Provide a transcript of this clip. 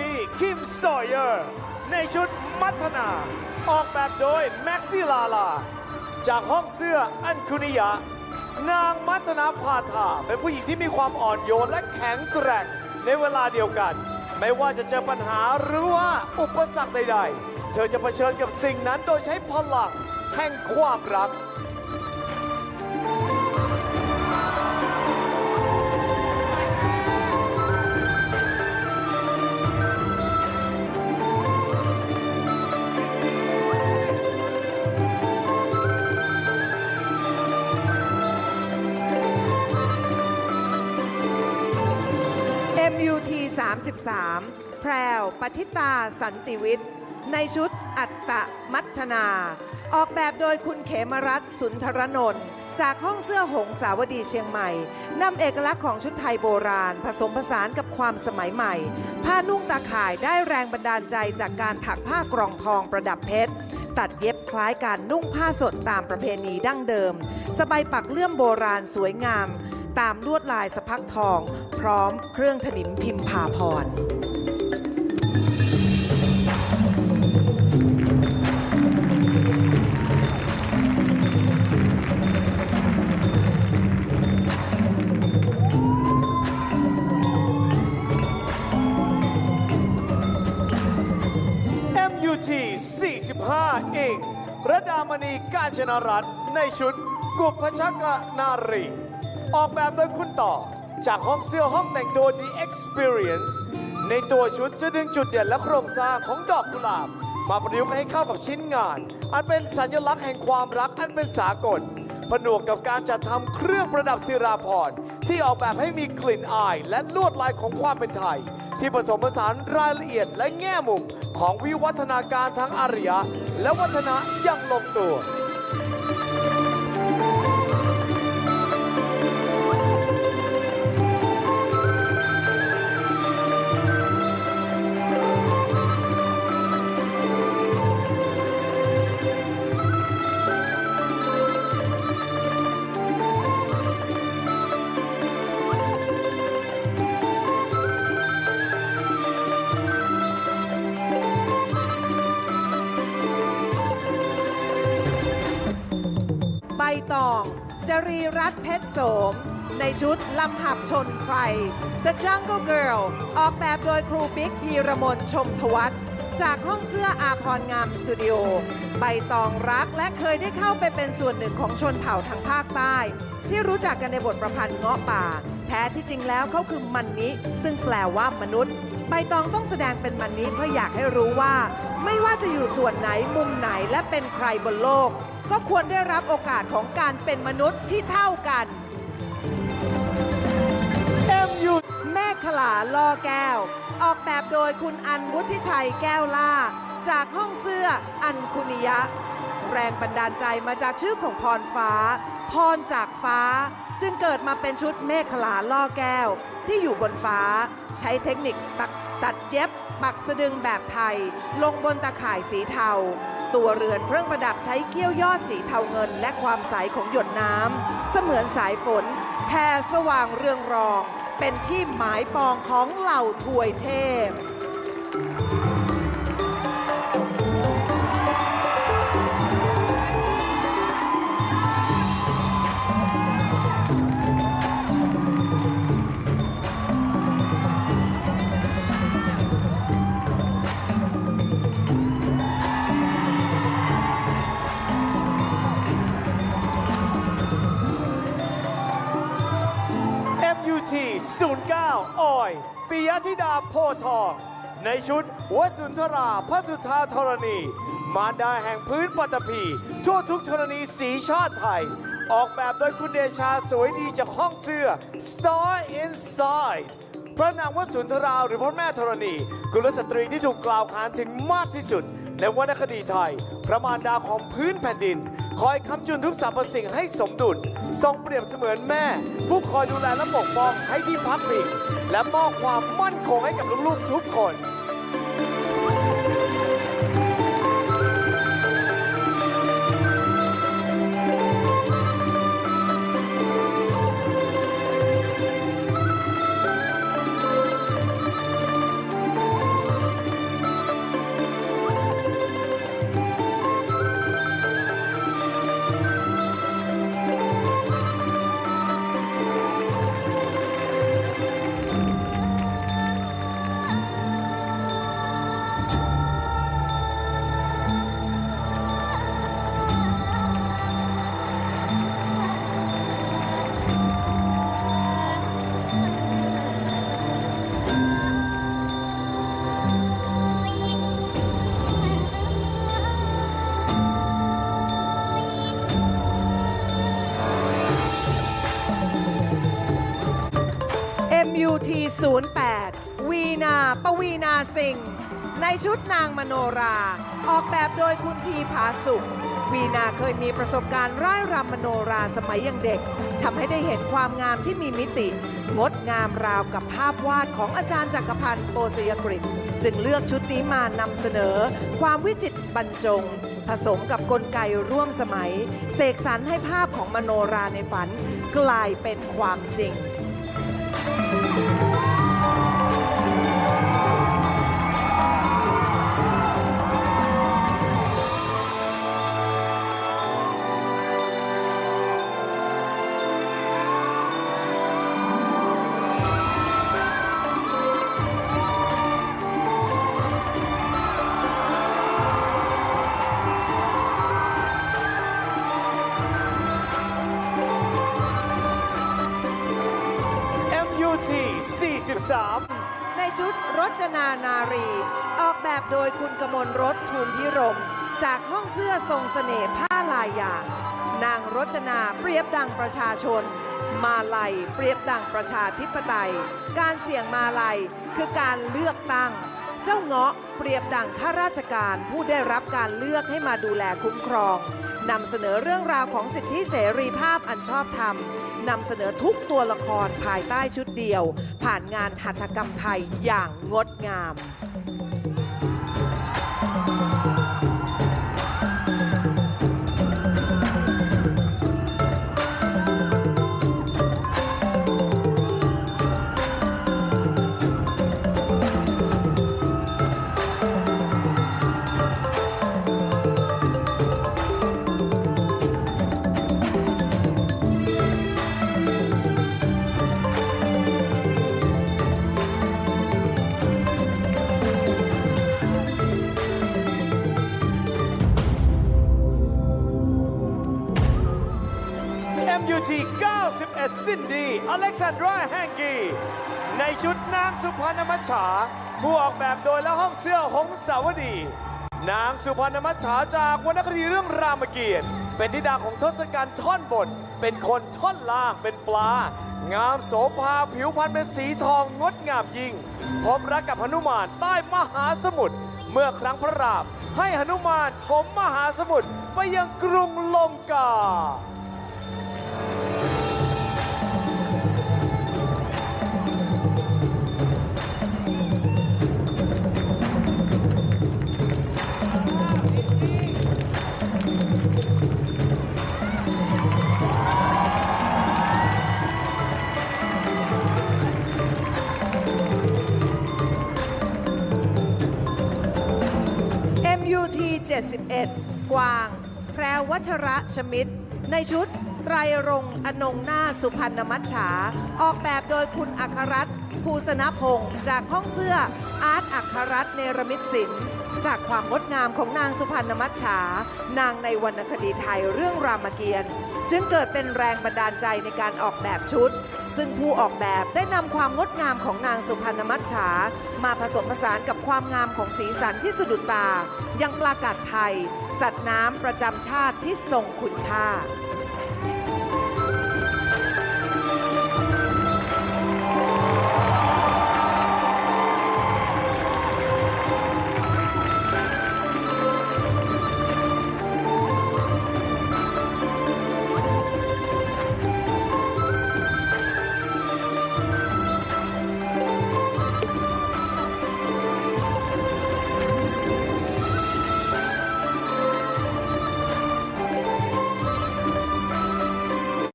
มีคิมซอยเออร์ ในชุดมัทนา ออกแบบโดยแม็กซี่ลาลา จากห้องเสื้ออันคุนิยะ นางมัทนาพาธาเป็นผู้หญิงที่มีความอ่อนโยนและแข็งแกร่งในเวลาเดียวกัน ไม่ว่าจะเจอปัญหาหรือว่าอุปสรรคใดๆ เธอจะเผชิญกับสิ่งนั้นโดยใช้พลังแห่งความรัก 33 แพรวปฏิตาสันติวิทย์ ในชุดอัตตมัทนา ออกแบบโดยคุณเขมรัตน์สุนทรนนท์จากห้องเสื้อหงสาวดีเชียงใหม่นำเอกลักษณ์ของชุดไทยโบราณ ผสมผสานกับความสมัยใหม่ ผ้านุ่งตาข่ายได้แรงบันดาลใจจากการถักผ้ากรองทองประดับเพชร ตัดเย็บคล้ายการนุ่งผ้าสดตามประเพณีดั้งเดิม สบายปักเลื่อมโบราณสวยงาม ตามลวดลายสะพักทอง พร้อมเครื่องถนิมพิมพาพร MUT 45 เองระดามณีกาญจนรัตน์ในชุด กุพชกนารี ออกแบบโดยคุณต่อ จากห้องเสื้อห้องแต่งตัว The Experience ในตัวชุดจะดึงจุดเด่นและโครงสร้างของดอกกุหลาบ มาประยุกต์ให้เข้ากับชิ้นงาน อันเป็นสัญลักษณ์แห่งความรักอันเป็นสากล ผนวกกับการจัดทำเครื่องประดับศิราพรณ์ที่ออกแบบให้มีกลิ่นอาย และลวดลายของความเป็นไทย ที่ผสมผสานรายละเอียดและแง่มุมของวิวัฒนาการทั้งอารยะ และวัฒนะอยังลงตัว จรีรัตน์เพชรโสม ในชุดลำหับชนไฟ The Jungle Girl ออกแบบโดยครูปิ๊กพีระมนชมทวัฒจากห้องเสื้ออาพรงามสตูดิโอใบตองรักและเคยได้เข้าไปเป็นส่วนหนึ่งของชนเผ่าทางภาคใต้ ที่รู้จักกันในบทประพันธ์เงาะป่า แท้ที่จริงแล้วเขาคือมันนิซึ่งแปลว่ามนุษย์ ใบตองต้องแสดงเป็นมันนิเพื่ออยากให้รู้ว่า ไม่ว่าจะอยู่ส่วนไหนมุมไหนและเป็นใครบนโลก ก็ควรได้รับโอกาสของการเป็นมนุษย์ที่เท่ากัน MU แม่ขลาล่อแก้ว ออกแบบโดยคุณอันวุฒิชัยแก้วล่า จากห้องเสื้ออันคุนิยะ แรงบันดาลใจมาจากชื่อของพรฟ้า พรจากฟ้า จึงเกิดมาเป็นชุดเมฆขลาล่อแก้ว ที่อยู่บนฟ้า ใช้เทคนิคตักตัดเย็บ ปักสะดึงแบบไทย ลงบนตะข่ายสีเทา ตัวเรือนเครื่องประดับใช้เกี้ยวยอดสีเทาเงิน และความใสของหยดน้ำเสมือนสายฝนแผ่สว่างเรืองรอง เป็นที่หมายปองของเหล่าถวยเทพ อยปิยธิดาโพทอง ในชุดวสุนทราพระสุธาธรณี มารดาแห่งพื้นปัตตภีทั่วทุกธรณีสีชาติไทย ออกแบบโดยคุณเดชาสวยดีจากห้องเสื้อ Star Inside พระนางวสุนทราหรือพระแม่ธรณี กุลสตรีที่ถูกกล่าวขานถึงมากที่สุด ในวรรณคดีไทย พระมารดาของพื้นแผ่นดิน คอยคำจุนทุกสรรพสิ่งให้สมดุล ทรงเปรียบเสมือนแม่ ผู้คอยดูแลและปกป้องให้ที่พักพิงและมอบความมั่นคงให้กับลูกๆทุกคน ปวีนาสิงห์ในชุดนางมโนรา ออกแบบโดยคุณทีผาสุข วีนาเคยมีประสบการณ์ร่ายรำมโนราสมัยยังเด็กทำให้ได้เห็นความงามที่มีมิติ งดงามราวกับภาพวาดของอาจารย์จักรพันธ์โปสยกฤษจึงเลือกชุดนี้มานำเสนอ ความวิจิตรบรรจง ผสมกับกลไกร่วมสมัย เสกสรรให้ภาพของมโนราในฝัน กลายเป็นความจริง 3ในชุดรจนานารี ออกแบบโดยคุณกมลรถทูลพิรม จากห้องเสื้อทรงเสน่ห์ผ้าลายยาง นางรจนาเปรียบดังประชาชน มาลัยเปรียบดังประชาธิปไตย การเสี่ยงมาลัยคือการเลือกตั้ง เจ้าเงาะเปรียบดังข้าราชการผู้ได้รับการเลือกให้มาดูแลคุ้มครอง นำเสนอเรื่องราวของสิทธิเสรีภาพอันชอบธรรมนำเสนอทุกตัวละครภายใต้ชุดเดียว ผ่านงานหัตถกรรมไทยอย่างงดงาม ซินดี้อเล็กซานดราแฮงกีในชุดนางสุพรรณมัจฉาผู้ออกแบบโดยและห้องเสื้อหงสาวดี นางสุพรรณมัจฉาจากวรรณคดีเรื่องรามเกียรติ์เป็นธิดาของทศกัณฐ์ท่อนบน เป็นคนท่อนล่างเป็นปลา งามโสภาผิวพรรณเป็นสีทองงดงามยิ่ง พบรักกับหนุมานใต้มหาสมุทรเมื่อครั้งพระรามให้หนุมานถมมหาสมุทรไปยังกรุงลงกา 71 กวาง แพรวัชระชมิตร ในชุดไตรรงอนงนาสุพรรณมัชฉาออกแบบโดยคุณอัครรัตน์ภูสนพงศ์จากห้องเสื้ออาร์ตอัครรัตน์เนรมิตศิลป์จากความงดงามของนางสุพรรณมัชฉานางในวรรณคดีไทยเรื่องรามเกียรติ์ จึงเกิดเป็นแรงบันดาลใจในการออกแบบชุด ซึ่งผู้ออกแบบได้นำความงดงามของนางสุพรรณมัชฉามาผสมผสานกับความงามของสีสันที่สะดุดตา ยังปลากัดไทย สัตว์น้ำประจำชาติที่ทรงคุณค่า